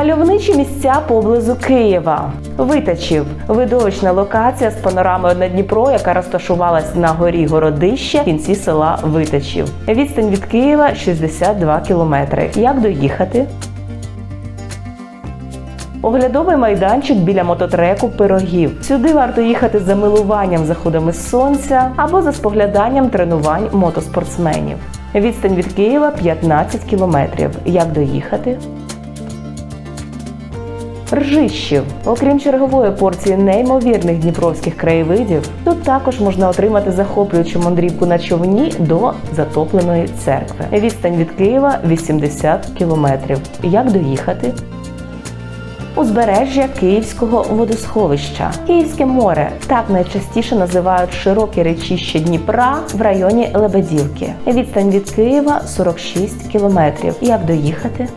Мальовничі місця поблизу Києва. Витачів видовищна локація з панорамою на Дніпро, яка розташувалась на горі Городище в кінці села Витачів. Відстань від Києва 62 кілометри. Як доїхати? Оглядовий майданчик біля мототреку пирогів. Сюди варто їхати за милуванням заходами сонця або за спогляданням тренувань мотоспортсменів. Відстань від Києва 15 кілометрів. Як доїхати? Ржищів. Окрім чергової порції неймовірних дніпровських краєвидів, тут також можна отримати захоплюючу мандрівку на човні до затопленої церкви. Відстань від Києва 80 кілометрів. Як доїхати? Узбережжя Київського водосховища. Київське море так найчастіше називають широке речище Дніпра в районі Лебедівки. Відстань від Києва 46 кілометрів. Як доїхати?